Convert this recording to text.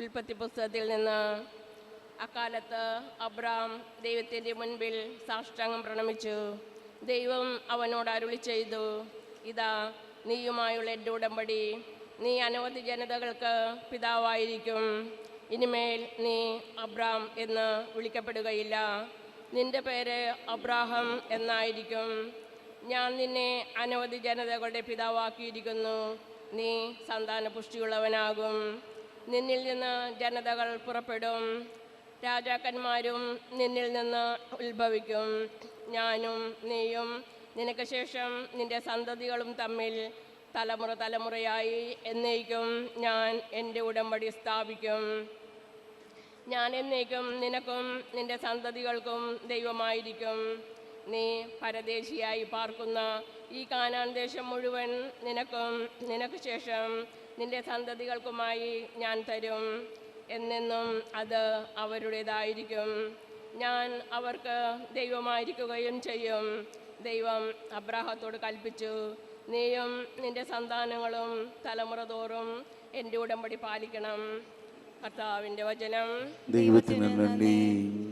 ഉൽപ്പത്തി പുസ്തകത്തിൽ നിന്ന് അക്കാലത്ത് അബ്രാം ദൈവത്തിന്റെ മുൻപിൽ സാഷ്ടാംഗം പ്രണമിച്ചു. ദൈവം അവനോട് അരുളി ചെയ്തു ഇതാ നീയുമായുള്ള എന്റെ ഉടമ്പടി. നീ അനവധി ജനതകൾക്ക് പിതാവായിരിക്കും. ഇനിമേൽ നീ അബ്രാം എന്ന് വിളിക്കപ്പെടുകയില്ല. നിന്റെ പേര് അബ്രാഹം എന്നായിരിക്കും. ഞാൻ നിന്നെ അനവധി ജനതകളുടെ പിതാവാക്കിയിരിക്കുന്നു. നീ സന്താന പുഷ്ടിയുള്ളവനാകും നിന്നിൽ നിന്ന് ജനതകൾ പുറപ്പെടും. രാജാക്കന്മാരും നിന്നിൽ നിന്ന് ഉത്ഭവിക്കും. ഞാനും നീയും നിനക്ക് ശേഷം നിന്റെ സന്തതികളും തമ്മിൽ തലമുറ തലമുറയായി എന്നേക്കും ഞാൻ എന്റെ ഉടമ്പടി സ്ഥാപിക്കും. ഞാൻ എന്നേക്കും നിനക്കും നിന്റെ സന്തതികൾക്കും ദൈവമായിരിക്കും. നീ പരദേശിയായി പാർക്കുന്ന ഈ കാനാൻ ദേശം മുഴുവൻ നിനക്കും നിനക്ക് ശേഷം നിന്റെ സന്തതികൾക്കുമായി ഞാൻ തരും എന്നെന്നും അത് അവരുടേതായിരിക്കും. ഞാൻ അവർക്ക് ദൈവമായിരിക്കുകയും ചെയ്യും. ദൈവം അബ്രാഹത്തോട് കൽപ്പിച്ചു നീയും നിന്റെ സന്താനങ്ങളും തലമുറ തോറും എന്റെ ഉടമ്പടി പാലിക്കണം. കർത്താവിന്റെ വചനം. ദൈവത്തിന് നന്ദി.